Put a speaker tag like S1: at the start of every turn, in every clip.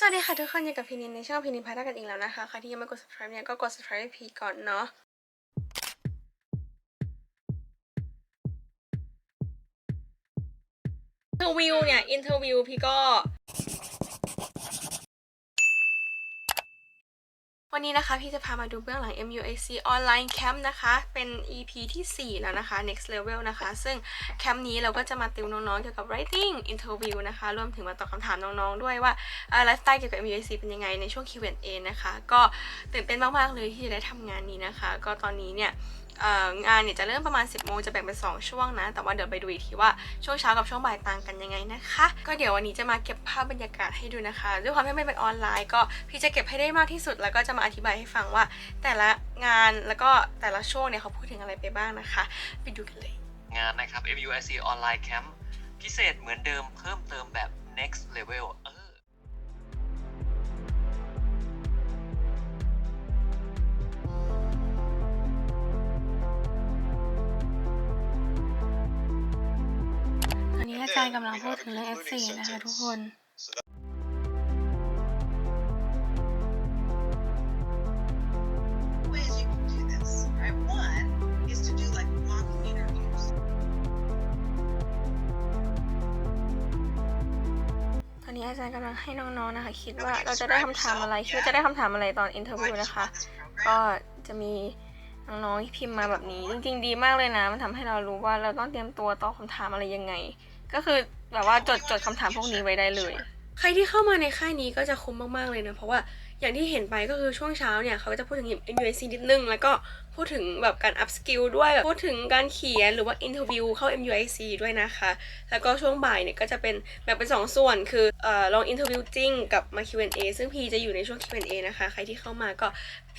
S1: สวัสดีค่ะทุกคนอยู่กับพีนินในช่องพีนินพาร์ทกันอีกแล้วนะคะ ใครที่ยังไม่กด subscribe เนี่ยก็กด subscribe พีก่อนเนาะคือวิวเนี่ย อินเทอร์วิวพี่ก็ วันนี้นะคะ พี่จะพามาดูเบื้องหลัง MUAC Online Camp นะคะ เป็น EP ที่ 4 แล้วนะคะ next level นะคะ ซึ่งแคมป์นี้เราก็จะมาติวน้องๆ เกี่ยวกับ writing interview นะคะ รวมถึงมาตอบคำถามน้องๆ ด้วยว่าไลฟ์สไตล์เกี่ยวกับ MUAC เป็นยังไงในช่วง Q&A นะคะ ก็ตื่นเต้นมากๆ เลยที่จะได้ทำงานนี้นะคะ ก็ตอนนี้เนี่ยงานเนี่ยจะเริ่มประมาณ 10โมงจะแบ่งเป็น 2 ช่วงนะ แต่ว่าเดี๋ยวไปดูอีกทีว่าช่วงเช้ากับช่วงบ่ายต่างกันยังไงนะคะ ก็เดี๋ยววันนี้จะมาเก็บภาพบรรยากาศให้ดูนะคะ ด้วยความที่ไม่เป็นออนไลน์ ก็พี่จะเก็บให้ได้มากที่สุดแล้วก็จะมาอธิบายให้ฟังว่า แต่ละงานแล้วก็แต่ละช่วงเนี่ยเขาพูดถึงอะไรไปบ้างนะคะไปดูกันเลย
S2: งานนะครับ MUIC Online Camp พิเศษเหมือนเดิมเพิ่มเติมแบบ next level เออ
S1: ตอนนี้อาจารย์กำลังพูดถึงเรื่อง F4 นะคะทุกคน อนนี้อาจารย์กำลังให้น้องๆนะคะ คิดว่าเราจะได้คำถามอะไรคิดว่าจะได้คำถามอะไรตอนอินเทอร์วิว
S3: Why did you
S1: นะคะ
S3: want this
S1: ก็
S3: program?
S1: จะมีน้องๆที่พิมพ์มาแบบนี้ จริง ๆ ดีมากเลยนะ มันทำให้เรารู้ว่าเราต้องเตรียมตัวตอบคำถามอะไรยังไง ก็คือแบบว่าจดจดคำถามพวกนี้ไว้ได้เลย ใครที่เข้ามาในค่ายนี้ก็จะคุ้มมากๆเลยนะเพราะว่า อย่างที่เห็นไปก็คือช่วงเช้าเนี่ยเขาก็จะพูดถึง MUIC นิดนึง แล้วก็พูดถึงแบบการ up skill ด้วยแบบพูดถึงการเขียนหรือว่า interview เข้า MUIC ด้วยนะคะ แล้วก็ช่วงบ่ายเนี่ยก็จะเป็นแบ่งเป็นสองส่วนคือเอ่อลอง interview จริงกับมา Q&A ซึ่งพีจะอยู่ในช่วง Q&A นะคะ ใครที่เข้ามาก็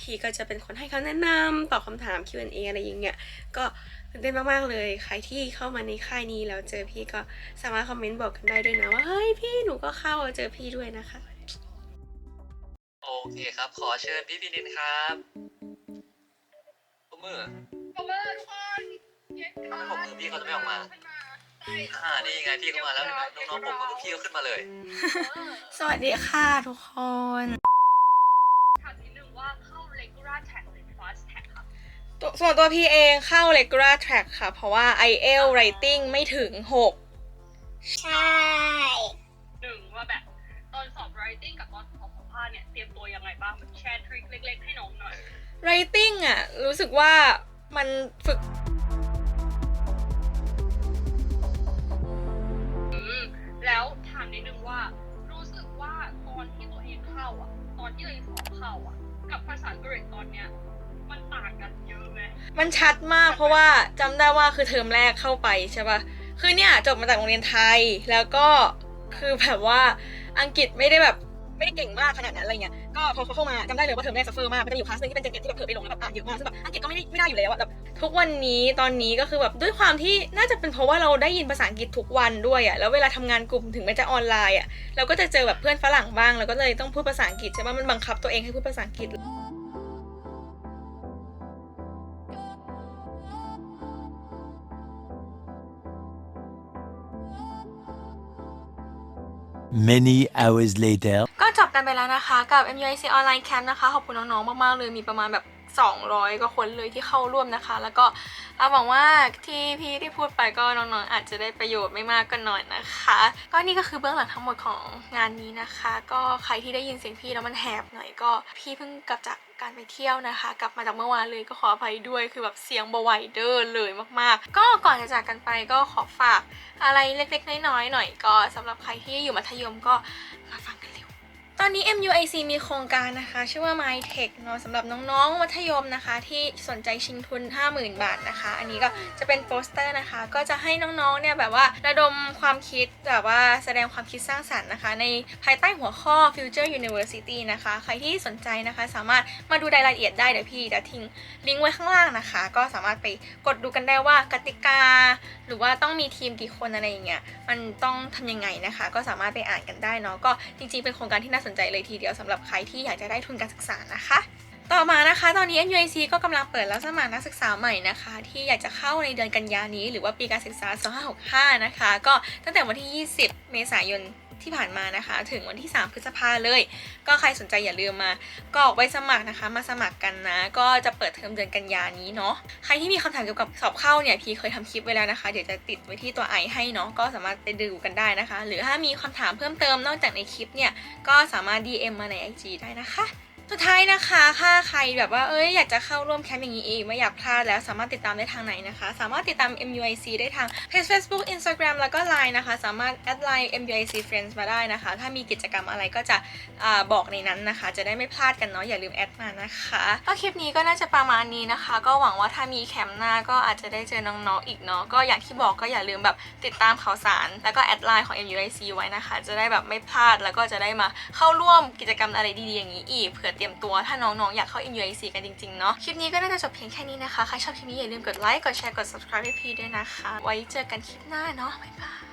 S1: พีก็จะเป็นคนให้คำแนะนำตอบคำถาม Q&A อะไรอย่างเงี้ยก็ตื่นเต้นมากๆเลย ใครที่เข้ามาในค่ายนี้แล้วเจอพี่ก็สามารถคอมเมนต์บอกกันได้ด้วยนะว่าเฮ้ยพี่หนูก็เข้าเจอพี่ด้วยนะคะ
S2: โอเคครับ ขอเชิญพี่พินินครับปรบมือ
S4: ผมว่าทุกคนเย็น
S2: ทำไมผมมือพี่เขาจะไม่ออกมาอ่านี่ไงพี่เข้ามาแล้วเห็นไหมน้องๆผมมือพี่เขาขึ้นมาเลย
S1: สวัสดีค่ะทุกคน
S4: ถามนิดนึงว่าเข้า regular tag หรือ fast tag ครับ
S1: ตัวส่วนตัวพี่เองเข้า regular track ค่ะ เพราะว่า IEL writing ไม่ถึง 6 ใช่ อะ รู้สึกว่ามันฝึก
S4: อืมแล้วถามนิดนึงว่า รู้สึกว่าตอนที่ตัวเองเข้าอะ ตอนที่ตัวเองสอบเข้าอะ กับภาษาอังกฤษตอนเนี้ยมันต่างกันเยอะไหม
S1: มันชัดมากเพราะว่าจำได้ว่าคือเทอมแรกเข้าไปใช่ปะคือเนี่ยจบมาจากโรงเรียนไทยแล้วก็คือแบบว่าอังกฤษไม่ได้แบบ ไม่ได้เก่งมากขนาดนั้นอะไรเงี้ยก็พอเขาเข้ามาจำได้เลยว่าเทอมแรกซัฟเฟอร์มากมันจะอยู่คลาสหนึงที่เป็นเจนเก็ตที่แบบเธอไปลงแล้วแบบอ่านเยอะมากซึ่งแบบอังกฤษก็ไม่ได้ไม่ได้อยู่แล้วอะแบบทุกวันนี้ตอนนี้ก็คือแบบด้วยความที่น่าจะเป็นเพราะว่าเราได้ยินภาษาอังกฤษทุกวันด้วยอะแล้วเวลาทำงานกลุ่มถึงแม้จะออนไลน์อะเราก็จะเจอแบบเพื่อนฝรั่งบ้างเราก็เลยต้องพูดภาษาอังกฤษใช่ไหมมันบังคับตัวเองให้พูดภาษาอังกฤษ
S5: Many hours later.
S1: ก็จบกันไปแล้วนะคะกับ MUIC Online Camp นะคะ ขอบคุณน้องๆ มาก ๆ เลยมีประมาณแบบ 200กว่าคนเลยที่เข้าร่วมนะคะ แล้วก็เราหวังว่าที่พี่ที่พูดไปก็น้องๆอาจจะได้ประโยชน์ไม่มากก็น้อยนะคะ ก็นี่ก็คือเบื้องหลังทั้งหมดของงานนี้นะคะ ก็ใครที่ได้ยินเสียงพี่แล้วมันแหบหน่อยก็พี่เพิ่งกลับจากการไปเที่ยวนะคะ กลับมาจากเมื่อวานเลยก็ขออภัยด้วยคือแบบเสียงบวไหวเดอร์เลยมากๆ ก็ก่อนจะจากกันไปก็ขอฝากอะไรเล็กๆน้อยๆหน่อย ก็สำหรับใครที่อยู่มัธยมก็มาฟังกันเร็ว ตอนนี้ MUIC มีโครงการนะคะ ชื่อว่า MyTech เนาะสำหรับน้องๆ มัธยมนะคะ ที่สนใจชิงทุน 50,000 บาทนะคะ อันนี้ก็จะเป็นโปสเตอร์นะคะ ก็จะให้น้องๆ เนี่ยแบบว่าระดมความคิดแบบว่าแสดงความคิดสร้างสรรค์นะคะ ในภายใต้หัวข้อ Future University นะคะ ใครที่สนใจนะคะสามารถมาดูรายละเอียดได้เดี๋ยวพี่จะทิ้งลิงก์ไว้ข้างล่างนะคะ ก็สามารถไปกดดูกันได้ว่ากติกา หรือว่าต้องมีทีมกี่คนอะไรอย่างเงี้ยมันต้องทำยังไงนะคะ ก็สามารถไปอ่านกันได้เนาะก็จริงๆเป็นโครงการที่น่าสนใจเลยทีเดียวสำหรับใครที่อยากจะได้ทุนการศึกษานะคะ ต่อมานะคะ ตอนนี้ NUIC ก็กำลังเปิดรับสมัครนักศึกษาใหม่นะคะ ที่อยากจะเข้าในเดือนกันยานี้ หรือว่าปีการศึกษา 2565 นะคะ ก็ตั้งแต่วันที่ 20 เมษายน ที่ผ่านมานะคะ ถึงวันที่ 3 พฤษภาเลย ก็ใครสนใจอย่าลืมมากรอกไว้สมัครนะคะ มาสมัครกันนะ ก็จะเปิดเทอมเดือนกันยานี้เนาะใครที่มีคำถามเกี่ยวกับสอบเข้าเนี่ยพีเคยทำคลิปไว้แล้วนะคะ เดี๋ยวจะติดไว้ที่ตัวไอให้เนาะก็สามารถไปดูกันได้นะคะ หรือถ้ามีคำถามเพิ่มเติมนอกจากในคลิปเนี่ยก็สามารถ DM มาใน IG ได้นะคะ สุดท้ายนะคะถ้าใครแบบว่าเอ้ยอยากจะเข้าร่วมแคมป์อย่างนี้อีกไม่อยากพลาดแล้วสามารถติดตามได้ทางไหนนะคะ สามารถติดตาม MUIC ได้ทางเพจ Facebook Instagram แล้วก็ Line นะคะ สามารถแอดไลน์ MUIC Friends มาได้นะคะ ถ้ามีกิจกรรมอะไรก็จะอบอกในนั้นนะคะ จะได้ไม่พลาดกันเนาะอย่าลืมแอดมานะคะก็คลิปนี้ก็น่าจะประมาณนี้นะคะ ก็หวังว่าถ้ามีแคมป์หน้าก็อาจจะได้เจอน้องๆอีกเนาะก็อย่างที่บอกก็อย่าลืมแบบติดตามข่าวสาร แล้วก็แอดไลน์ของ MUIC ไว้นะคะ จะได้แบบไม่พลาดแล้วก็จะได้มาเข้าร่วมกิจกรรมอะไรดีๆอย่างนี้อีกเผื่อเตรียมตัวถ้าน้องๆ อยากเข้า MUIC กันจริงๆ เนาะคลิปนี้ก็น่าจะจบเพียงแค่นี้นะคะ ใครชอบคลิปนี้อย่าลืมกดไลค์ กดแชร์ กด subscribe ให้พีด้วยนะคะ ไว้เจอกันคลิปหน้าเนาะบ๊ายบาย